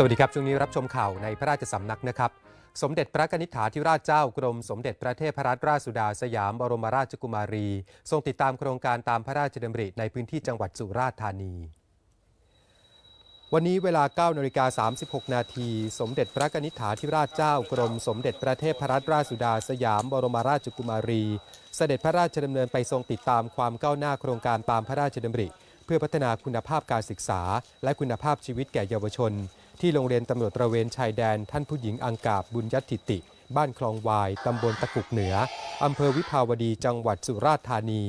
สวัสดีครับ ช่วงนี้รับชมข่าวในพระราชสำนักนะครับ สมเด็จพระนิษฐาธิราชเจ้ากรม สมเด็จพระเทพรัตนราชสุดาสยามบรมราชกุมารี ทรงติดตามโครงการตามพระราชดำริในพื้นที่จังหวัดสุราษฎร์ธานี วันนี้เวลา9นาฬิกา36 นาที สมเด็จพระนิษฐาธิราชเจ้ากรม สมเด็จพระเทพรัตนราชสุดาสยามบรมราชกุมารี เสด็จพระราชดำเนินไปทรงติดตามความก้าวหน้าโครงการตามพระราชดำริ เพื่อพัฒนาคุณภาพการศึกษา และคุณภาพชีวิตแก่เยาวชน ที่โรงเรียนตำรวจตระเวนชายแดน ท่านผู้หญิงอังกาบบุญยติติ บ้านคลองวาย ตำบลตะกุกเหนือ อำเภอวิภาวดีจังหวัดสุราษฎร์ธานี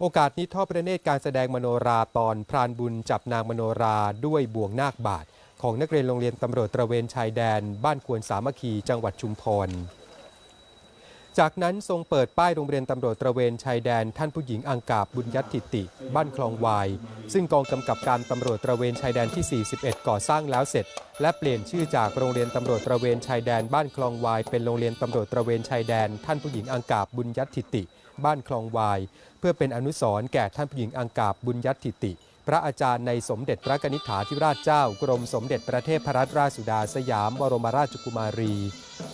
โอกาสนี้ทอดพระเนตรการแสดงมโนราตอนพรานบุญจับนางมโนราด้วยบ่วงนาคบาท ของนักเรียนโรงเรียนตำรวจตระเวนชายแดน บ้านควนสามัคคีจังหวัดชุมพร จากนั้นทรงเปิดป้ายโรงเรียนตำรวจตระเวนชายแดน ท่านผู้หญิงอังกาบบุญยัติติ บ้านคลองวาย ซึ่งกองกำกับการตำรวจตระเวนชายแดนที่ 41 ก่อสร้างแล้วเสร็จ และเปลี่ยนชื่อจากโรงเรียนตำรวจตระเวนชายแดน บ้านคลองวาย เป็นโรงเรียนตำรวจตระเวนชายแดน ท่านผู้หญิงอังกาบบุญยัติติ บ้านคลองวาย เพื่อเป็นอนุสรณ์แก่ท่านผู้หญิงอังกาบบุญยัติติ ระอาจารย์ในสมเด็จพระกนิษฐาธิราชเจ้ากรมสมเด็จพระเทพรัตนราชสุดาสยามบรมราชกุมารี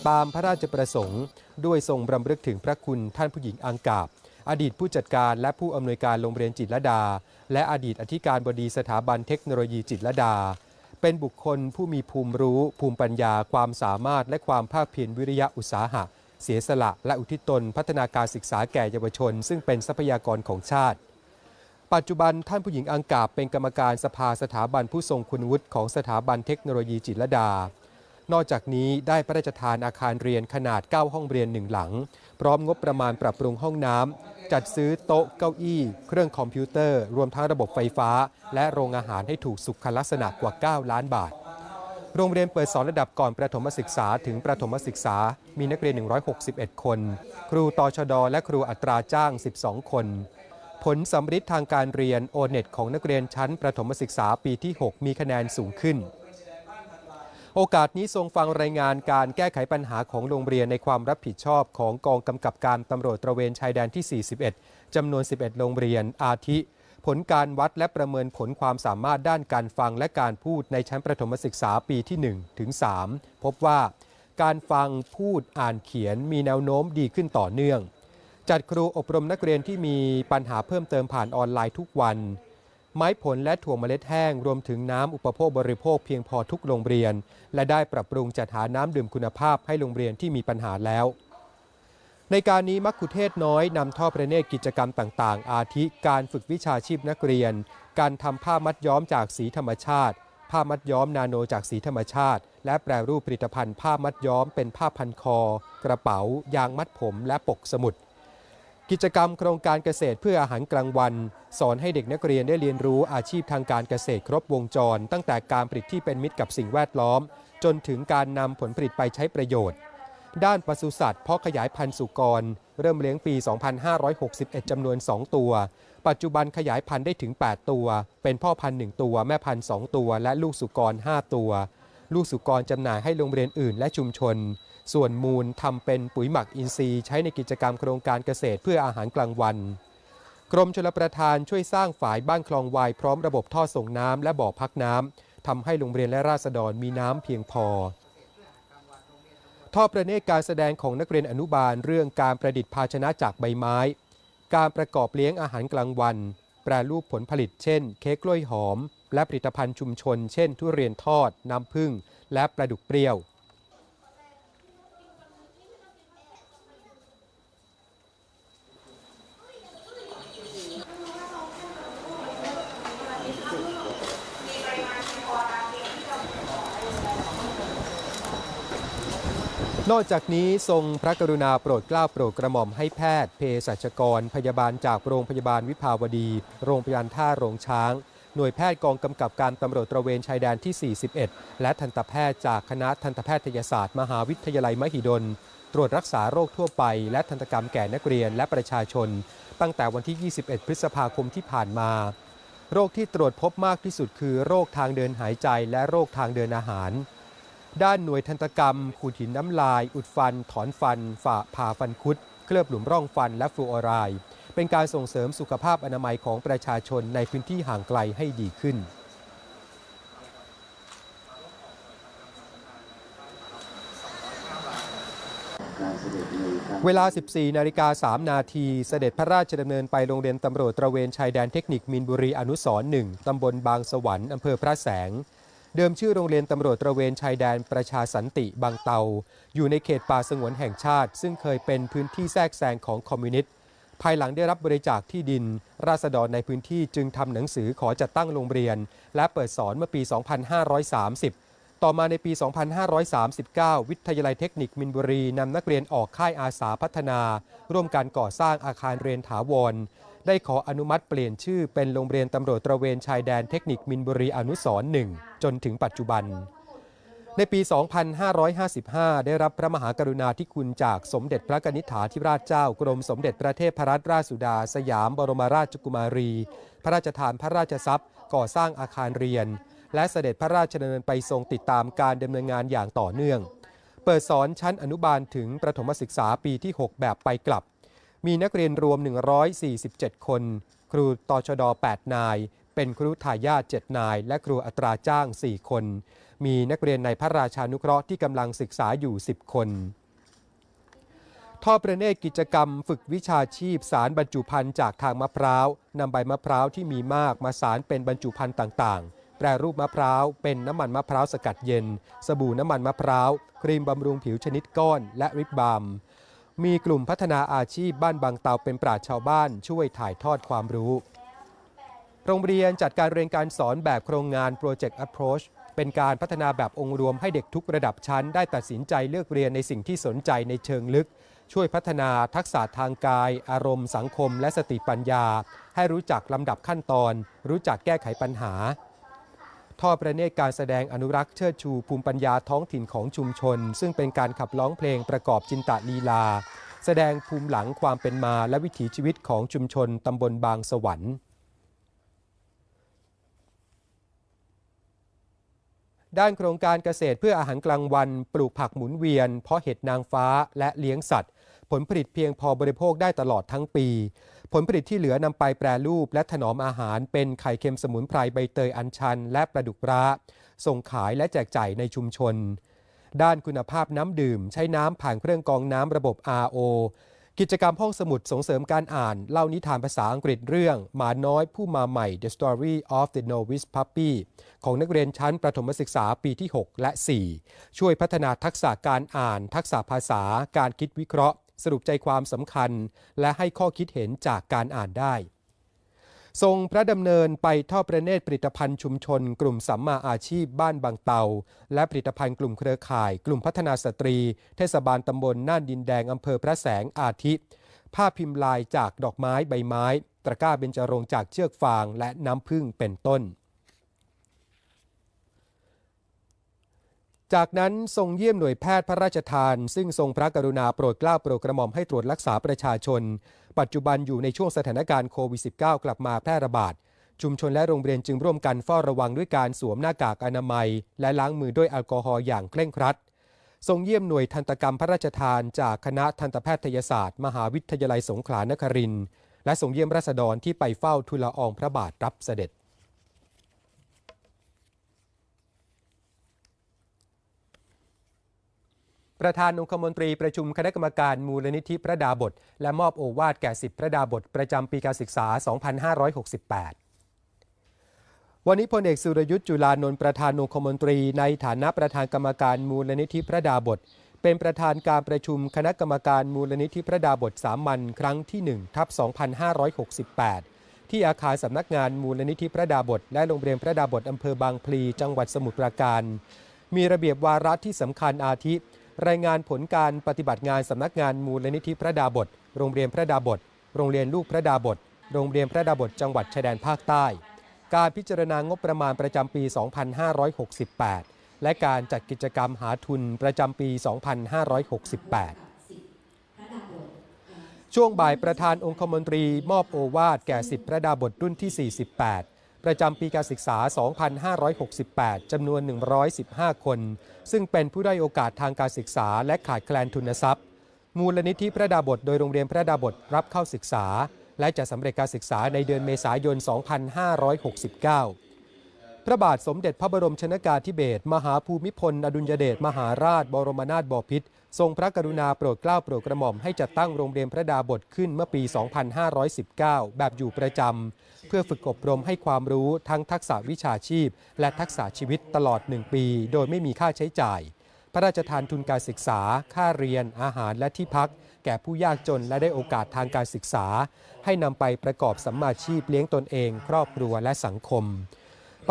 ตามพระราชประสงค์ ด้วยทรงรำลึกถึงพระคุณท่านผู้หญิงอังกาบ อดีตผู้จัดการและผู้อำนวยการโรงเรียนจิตรดา และอดีตอธิการบดีสถาบันเทคโนโลยีจิตรดา เป็นบุคคลผู้มีภูมิรู้ ภูมิปัญญา ความสามารถ และความภาคเพียรวิริยะอุตสาหะ เสียสละ และอุทิศตน พัฒนาการศึกษาแก่เยาวชน ซึ่งเป็นทรัพยากรของชาติ ปัจจุบันท่านผู้หญิงอังกาบเป็นกรรมการสภาสถาบันผู้ทรงคุณวุฒิของสถาบันเทคโนโลยีจิตรลดา นอกจากนี้ได้พระราชทานอาคารเรียนขนาด 9 ห้องเรียนหนึ่งหลัง พร้อมงบประมาณปรับปรุงห้องน้ำ จัดซื้อโต๊ะเก้าอี้ เครื่องคอมพิวเตอร์ รวมทั้งระบบไฟฟ้า และโรงอาหารให้ถูกสุขลักษณะกว่า 9 ล้านบาท โรงเรียนเปิดสอนระดับก่อนประถมศึกษาถึงประถมศึกษา มีนักเรียน 161 คน ครูตชด และครูอัตราจ้าง 12 คน ผลสำฤทธิ์ทางการเรียนโอเน็ตของนักเรียนชั้นประถมศึกษาปีที่ 6 มีคะแนนสูงขึ้น โอกาสนี้ทรงฟังรายงานการแก้ไขปัญหาของโรงเรียนในความรับผิดชอบของกองกำกับการตำรวจตระเวนชายแดนที่ 41 จำนวน 11 โรงเรียนอาทิ ผลการวัดและประเมินผลความสามารถด้านการฟังและการพูดในชั้นประถมศึกษาปีที่1ถึง3พบว่า การฟังพูดอ่านเขียนมีแนวโน้มดีขึ้นต่อเนื่อง จัดครูอบรมนักเรียนที่มีปัญหาเพิ่มเติมผ่านออนไลน์ทุกวัน ไม้ผลและถั่วเมล็ดแห้ง รวมถึงน้ำอุปโภคบริโภคเพียงพอทุกโรงเรียน และได้ปรับปรุงจัดหาน้ำดื่มคุณภาพให้โรงเรียนที่มีปัญหาแล้ว ในการนี้มักคุเทศน้อยนำท่อประเนตกิจกรรมต่างๆ อาทิการฝึกวิชาชีพนักเรียน การทำผ้ามัดย้อมจากสีธรรมชาติ ผ้ามัดย้อมนาโนจากสีธรรมชาติ และแปรรูปผลิตภัณฑ์ผ้ามัดย้อมเป็นผ้าพันคอ กระเป๋า ยางมัดผม และปกสมุด กิจกรรมโครงการเกษตรเพื่ออาหารกลางวัน สอนให้เด็กนักเรียนได้เรียนรู้อาชีพทางการเกษตรครบวงจร ตั้งแต่การผลิตที่เป็นมิตรกับสิ่งแวดล้อม จนถึงการนำผลผลิตไปใช้ประโยชน์ ด้านปศุสัตว์เพาะขยายพันธุ์สุกร เริ่มเลี้ยงปี 2561 จำนวน 2 ตัว ปัจจุบันขยายพันธุ์ได้ถึง 8 ตัว เป็นพ่อพันธุ์1ตัว แม่พันธุ์2ตัว และลูกสุกร 5 ตัว ลูกสุกรจำหน่ายให้โรงเรียนอื่น และชุมชน ส่วนมูลทำเป็นปุ๋ยหมักอินทรีย์ใช้ในกิจกรรมโครงการเกษตรเพื่ออาหารกลางวัน กรมชลประทานช่วยสร้างฝายบ้านคลองวายพร้อมระบบท่อส่งน้ำและบ่อพักน้ำทำให้โรงเรียนและราษฎรมีน้ำเพียงพอท่อประเนตรการแสดงของนักเรียนอนุบาลเรื่องการประดิษฐ์ภาชนะจากใบไม้ การประกอบเลี้ยงอาหารกลางวัน แปรรูปผลผลิตเช่น เค้กกล้วยหอม และผลิตภัณฑ์ชุมชน เช่น ทุเรียนทอด น้ำผึ้งและปลาดุกเปรี้ยว นอกจากนี้ทรงพระกรุณาโปรดเกล้าโปรดกระหม่อมให้แพทย์เภสัชกร พยาบาลจากโรงพยาบาลวิภาวดี โรงพยาบาลท่าโรงช้าง หน่วยแพทย์กองกำกับการตำรวจตระเวนชายแดนที่ 41 และทันตแพทย์จากคณะทันตแพทยศาสตร์ มหาวิทยาลัยมหิดล ตรวจรักษาโรคทั่วไป และทันตกรรมแก่นักเรียนและประชาชน ตั้งแต่วันที่ 21 พฤษภาคมที่ผ่านมา โรคที่ตรวจพบมากที่สุดคือ โรคทางเดินหายใจและโรคทางเดินอาหาร ด้านหน่วยทันตกรรม ขูดหินน้ำลาย อุดฟัน ถอนฟัน ฝ่าผ่าฟันคุด เคลือบหลุมร่องฟันและฟลูออไรด์เป็นการส่งเสริมสุขภาพอนามัยของประชาชนในพื้นที่ห่างไกลให้ดีขึ้นเวลา 14 นาฬิกา 3 นาที เสด็จพระราชดำเนินไปโรงเรียนตำรวจตระเวนชายแดนเทคนิคมินบุรีอนุสร1ตำบลบางสวรรค์อำเภอพระแสง เดิมชื่อโรงเรียนตำรวจตระเวนชายแดนประชาสันติบางเตา อยู่ในเขตป่าสงวนแห่งชาติ ซึ่งเคยเป็นพื้นที่แทรกแซงของคอมมิวนิสต์ภายหลังได้รับบริจาคที่ดิน ราษฎรในพื้นที่จึงทำหนังสือขอจัดตั้งโรงเรียน และเปิดสอนเมื่อปี 2530 ต่อมาในปี 2539 วิทยาลัยเทคนิคมินบุรีนำนักเรียนออกค่ายอาสาพัฒนา ร่วมกันก่อสร้างอาคารเรียนถาวร ได้ขออนุมัติเปลี่ยนชื่อเป็นโรงเรียนตำรวจตระเวนชายแดนเทคนิคมินบุรีอนุสรณ์หนึ่งจนถึงปัจจุบัน ในปี 2555 ได้รับพระมหากรุณาธิคุณจากสมเด็จพระกนิษฐาธิราชเจ้ากรมสมเด็จพระเทพรัตนราชสุดา สยามบรมราชกุมารี พระราชทานพระราชทรัพย์ ก่อสร้างอาคารเรียน และเสด็จพระราชดำเนินไปทรงติดตามการดำเนินงานอย่างต่อเนื่อง เปิดสอนชั้นอนุบาลถึงประถมศึกษาปีที่ 6 แบบไปกลับ มีนักเรียนรวม 147 คน ครูตชด 8 นาย เป็นครูทายาท7นาย และครูอัตราจ้าง 4 คน มีนักเรียนในพระราชานุเคราะห์ที่กำลังศึกษาอยู่ 10 คนท่อประเนตรกิจกรรมฝึกวิชาชีพสารบรรจุภัณฑ์จากทางมะพร้าวนำใบมะพร้าวที่มีมากมาสารเป็นบรรจุภัณฑ์ต่างๆ แปรรูปมะพร้าวเป็นน้ำมันมะพร้าวสกัดเย็น สบู่น้ำมันมะพร้าว ครีมบำรุงผิวชนิดก้อนและริบบาล์ม มีกลุ่มพัฒนาอาชีพบ้านบางเตาเป็นปราชชาวบ้านช่วยถ่ายทอดความรู้ โรงเรียนจัดการเรียนการสอนแบบโครงงาน Project Approach เป็นการพัฒนาแบบองค์รวมให้เด็กทุกระดับชั้น ได้ตัดสินใจเลือกเรียนในสิ่งที่สนใจในเชิงลึก ช่วยพัฒนาทักษะทางกาย อารมณ์ สังคม และสติปัญญา ให้รู้จักลำดับขั้นตอน รู้จักแก้ไขปัญหา ท่อประเนตรการแสดงอนุรักษ์เชิดชูภูมิปัญญาท้องถิ่นของชุมชน ซึ่งเป็นการขับร้องเพลงประกอบจินตลีลา แสดงภูมิหลังความเป็นมาและวิถีชีวิตของชุมชนตำบลบางสวรรค์ด้านโครงการเกษตรเพื่ออาหารกลางวัน ปลูกผักหมุนเวียน เพาะเห็ดนางฟ้าและเลี้ยงสัตว์ ผลผลิตเพียงพอบริโภคได้ตลอดทั้งปี ผลผลิตที่เหลือนำไปแปรรูปและถนอมอาหารเป็นไข่เค็มสมุนไพรใบเตยอัญชัน และปลาดุกร้า ส่งขายและแจกจ่ายในชุมชน ด้านคุณภาพน้ำดื่ม ใช้น้ำผ่านเครื่องกรองน้ำระบบ RO กิจกรรมห้องสมุดส่งเสริมการอ่าน เล่านิทานภาษาอังกฤษเรื่อง หมาน้อยผู้มาใหม่ The Story of the Novice Puppy ของนักเรียนชั้นประถมศึกษาปีที่ 6 และ 4 ช่วยพัฒนาทักษะการอ่าน ทักษะภาษา การคิดวิเคราะห์ สรุปใจความสำคัญ และให้ข้อคิดเห็นจากการอ่านได้ทรงพระดำเนินไปทอดประเนตรผลิตภัณฑ์ชุมชน กลุ่มสัมมาอาชีพบ้านบางเตา และผลิตภัณฑ์กลุ่มเครือข่าย กลุ่มพัฒนาสตรี เทศบาลตำบลน่านดินแดงอำเภอพระแสงอาทิผ้าพิมพ์ลายจากดอกไม้ใบไม้ ตะกร้าเบญจรงจากเชือกฟางและน้ำผึ้งเป็นต้น จากนั้นทรงเยี่ยมหน่วยแพทย์พระราชทาน ซึ่งทรงพระกรุณาโปรดเกล้าโปรดกระหม่อมให้ตรวจรักษาประชาชน ปัจจุบันอยู่ในช่วงสถานการณ์โควิด -19 กลับมาแพร่ระบาด ชุมชนและโรงเรียนจึงร่วมกันเฝ้าระวังด้วยการสวมหน้ากากอนามัย และล้างมือด้วยแอลกอฮอล์อย่างเคร่งครัด ทรงเยี่ยมหน่วยทันตกรรมพระราชทาน จากคณะทันตแพทยศาสตร์ มหาวิทยาลัยสงขลานครินทร์และทรงเยี่ยมราษฎรที่ไปเฝ้าทูลละอองพระบาทรับเสด็จ ประธานองคมนตรีประชุมคณะกรรมการมูลนิธิพระดาบท และมอบโอวาทแก่สิบพระดาบท ประจำปีการศึกษา 2568 วันนี้พลเอกสุรยุทธ์จุลานนท์ประธานองคมนตรีในฐานะประธานกรรมการมูลนิธิพระดาบท เป็นประธานการประชุมคณะกรรมการมูลนิธิพระดาบทสามัญครั้งที่1ทับ2568 ที่อาคารสำนักงานมูลนิธิพระดาบท และโรงเรียนพระดาบทอำเภอบางพลี จังหวัดสมุทรปราการ มีระเบียบวาระที่สำคัญอาทิ รายงานผลการปฏิบัติงานสำนักงานมูลนิธิพระดาบท โรงเรียนพระดาบท โรงเรียนลูกพระดาบท โรงเรียนพระดาบท จังหวัดชายแดนภาคใต้ การพิจารณางบประมาณประจำปี 2568 และการจัดกิจกรรมหาทุนประจำปี 2568ช่วงบ่ายประธานองคมนตรีมอบโอวาทแก่สิบพระดาบทรุ่นที่ 48 ประจำปีการศึกษา 2568 จำนวน 115 คน ซึ่งเป็นผู้ได้โอกาสทางการศึกษาและขาดแคลนทุนทรัพย์ มูลนิธิพระดาบทโดยโรงเรียนพระดาบทรับเข้าศึกษา และจะสำเร็จการศึกษาในเดือนเมษายน 2569 พระบาทสมเด็จพระบรมชนากาธิเบศรมหาภูมิพล อดุลยเดชมหาราช บรมนาถบพิตร ทรงพระกรุณาโปรดเกล้าโปรดกระหม่อมให้จัดตั้งโรงเรียนพระดาบทขึ้นเมื่อปี 2519 แบบอยู่ประจำ เพื่อฝึกอบรมให้ความรู้ทั้งทักษะวิชาชีพ และทักษะชีวิตตลอด 1 ปี โดยไม่มีค่าใช้จ่าย พระราชทานทุนการศึกษา ค่าเรียน อาหารและที่พัก แก่ผู้ยากจนและได้โอกาสทางการศึกษา ให้นำไปประกอบสัมมาชีพเลี้ยงตนเอง ครอบครัวและสังคม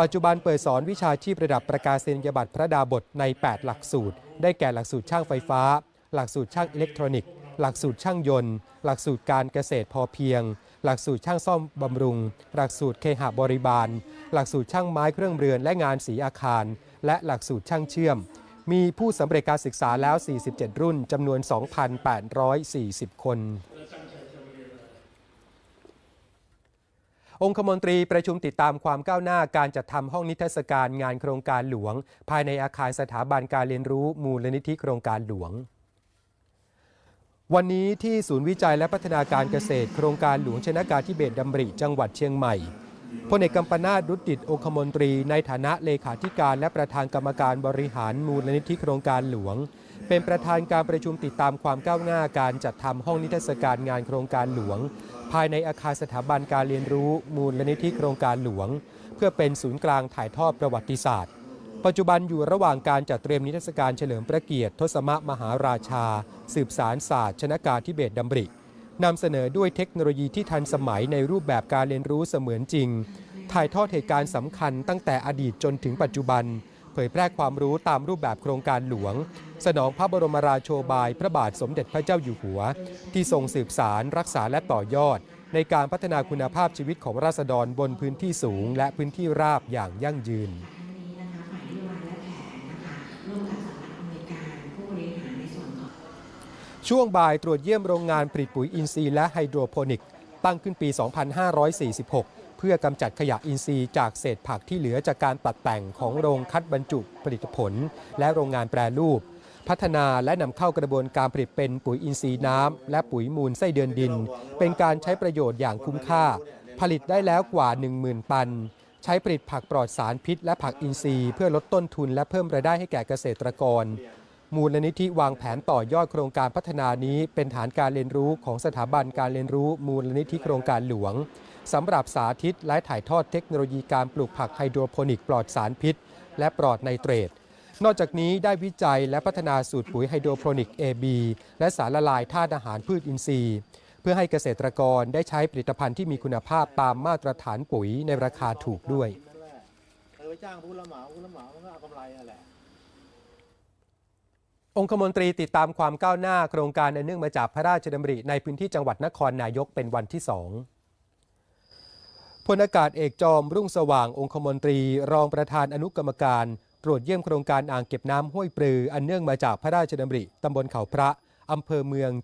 ปัจจุบันเปิดสอนวิชาชีพระดับประกาศนียบัตรพระดาบทใน 8 หลักสูตร ได้แก่หลักสูตรช่างไฟฟ้า หลักสูตรช่างอิเล็กทรอนิกส์ หลักสูตรช่างยนต์ หลักสูตรการเกษตรพอเพียง หลักสูตรช่างซ่อมบำรุง หลักสูตรเคหะบริบาล หลักสูตรช่างไม้เครื่องเรือนและงานสีอาคาร และหลักสูตรช่างเชื่อม มีผู้สำเร็จการศึกษาแล้ว 47 รุ่นจำนวน 2,840 คน องคมนตรีประชุมติดตามความก้าวหน้าการจัดทำห้องนิทรรศการงานโครงการหลวง ภายในอาคารสถาบันการเรียนรู้มูลนิธิโครงการหลวง วันนี้ที่ศูนย์วิจัยและพัฒนาการเกษตร โครงการหลวงชนะการทิเบตดำริจังหวัดเชียงใหม่พลเอกกัมปนาตรุดดิตองคมนตรี ในฐานะเลขาธิการและประธานกรรมการบริหารมูลนิธิโครงการหลวง เป็นประธานการประชุมติดตามความก้าวหน้าการจัดทำห้องนิทรรศการงานโครงการหลวง ภายในอาคารสถาบันการเรียนรู้มูลนิธิโครงการหลวง เพื่อเป็นศูนย์กลางถ่ายทอดประวัติศาสตร์ ปัจจุบันอยู่ระหว่างการจัดเตรียมนิทรรศการเฉลิมพระเกียรติทศมมหาราชา สืบสารศาสตร์ ชนกาทิเบตดำรินำเสนอด้วยเทคโนโลยีที่ทันสมัยในรูปแบบการเรียนรู้เสมือนจริง ถ่ายทอดเหตุการณ์สำคัญตั้งแต่อดีตจนถึงปัจจุบัน เผยแพร่ความรู้ตามรูปแบบโครงการหลวง สนองพระบรมราโชบาย พระบาทสมเด็จพระเจ้าอยู่หัว ที่ทรงสืบสารรักษาและต่อยอด ในการพัฒนาคุณภาพชีวิตของราษฎรบนพื้นที่สูง และพื้นที่ราบอย่างยั่งยืนช่วงบ่ายตรวจเยี่ยมโรงงานผลิตปุ๋ยอินทรีย์และไฮโดรโปนิก ตั้งขึ้นปี 2546 เพื่อกำจัดขยะอินทรีย์จากเศษผักที่เหลือจากการตัดแต่งของโรงคัดบรรจุผลิตผล และโรงงานแปรรูป พัฒนาและนำเข้ากระบวนการผลิตเป็นปุ๋ยอินทรีย์น้ำและปุ๋ยมูลไส้เดือนดิน เป็นการใช้ประโยชน์อย่างคุ้มค่า ผลิตได้แล้วกว่า 10,000 ตัน ใช้ผลิตผักปลอดสารพิษ และผักอินทรีย์เพื่อลดต้นทุนและเพิ่มรายได้ให้แก่เกษตรกรมูลนิธิวางแผนต่อยอดโครงการพัฒนานี้เป็นฐานการเรียนรู้ของสถาบันการเรียนรู้มูลนิธิโครงการหลวง สำหรับสาธิตและถ่ายทอดเทคโนโลยีการปลูกผักไฮโดรโปนิกปลอดสารพิษ และปลอดไนเตรต นอกจากนี้ได้วิจัยและพัฒนาสูตรปุ๋ยไฮโดรโปนิก AB และสารละลายธาตุอาหารพืชอินทรีย์ เพื่อให้เกษตรกรได้ใช้ผลิตภัณฑ์ที่มีคุณภาพตามมาตรฐานปุ๋ยในราคาถูกด้วยนั่นแหละเออไปจ้างผู้รับเหมาผู้รับเหมามันก็เอากำไรนั่นแหละองคมนตรีติดตามความก้าวหน้าโครงการอันเนื่องมาจากพระราชดำริในพื้นที่จังหวัดนครนายกเป็นวันที่สอง พลอากาศเอกจอมรุ่งสว่างองคมนตรี รองประธานอนุกรรมการ ตรวจเยี่ยมโครงการอ่างเก็บน้ำห้วยปลือ อันเนื่องมาจากพระราชดำริตำบลเขาพระอำเภอเมือง